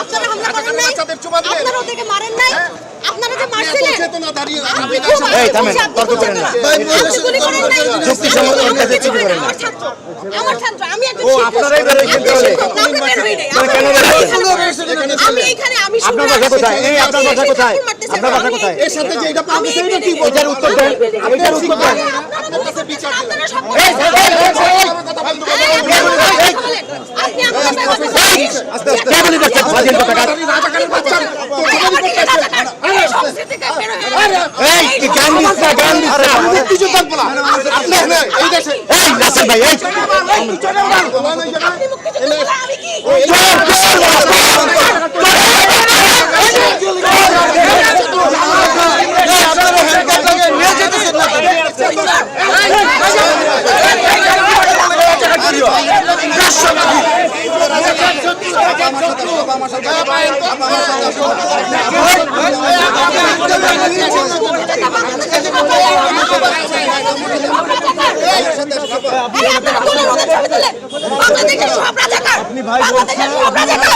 আপনারা হামলা করেন নাই? বাচ্চাদের চুমা দিলেন। আপনারা ওদেরকে মারেন নাই? আপনারা যে মারছিলেন? চেতনা দাঁড়িয়ে আপনি আপনি খুব এই, থামেন, তর্ক করেন না। আপনি গুলি করেন নাই। যুক্তি সঙ্গত আমার কথা করেন না। আমার ছাত্র আমি একজন ও, আপনারাই বের হয়েছেন তাহলে? শিক্ষক, না, আপনি বের হই নাই। কেন আমি এখানে আমি আপনার বাসা কোথায়? এই, আপনার বাসা কোথায়? আপনার বাসা কোথায়? এর সাথে যে এটা পাবলিক এটা কি এটার উত্তর দেন। এটার উত্তর দেন। আপনারা এই, এই, এই, এই, আপনি আমার সাথে কথা বলছেন। কে গুলি করছে স্বাধীন পতাকা এই গান দিস না গান দিস না মুক্তিযোদ্ধার বলা আপনি এই দেশে এই রাসেল ভাই এই বলে আমি কি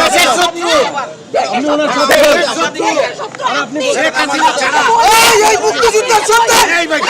দেশের শত্রু আপনি ওনার সাথে আপনি এই এই সন্তান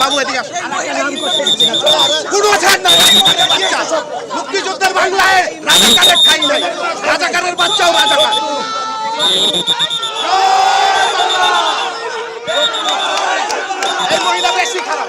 বাবু এদিকে মুক্তিযোদ্ধার বাংলায় রাজাকারের ঠাই নাই। রাজাকারের বাচ্চাও রাজাকার এই মহিলা বেশি খারাপ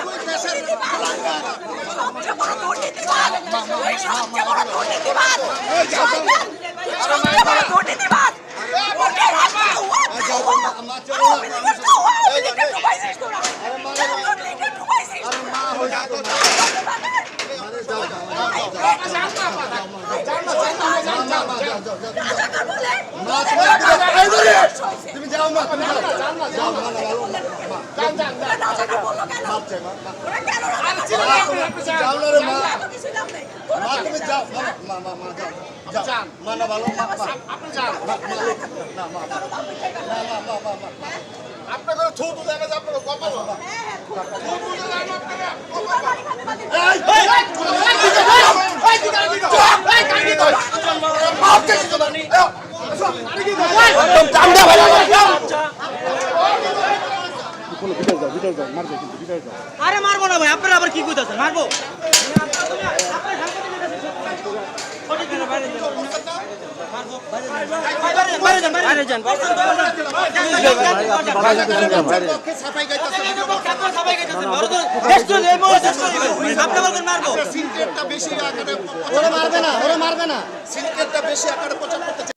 তুমি যাও মা তুমি যাও যাও। না রে মা বলল ছিলাম নেই তোরা মা তুমি যাও মা মা মা মা যাও যাও মা না ভালো মা মা আপনি যান না মা মা মা মা মা মা আপনাদের থুতু দেখা যাবে আপনাদের কপাল আরে মারবো না ভাই আপনারা আবার কি কইতাছেন? মারবো। বাইরে যান পক্ষে ছাপাই গাইতেছে মারবো সিনকেটটা বেশি আকারে ওরা মারবে না ওরা মারবে না সিনকেটটা বেশি আকারে প্রচার করতে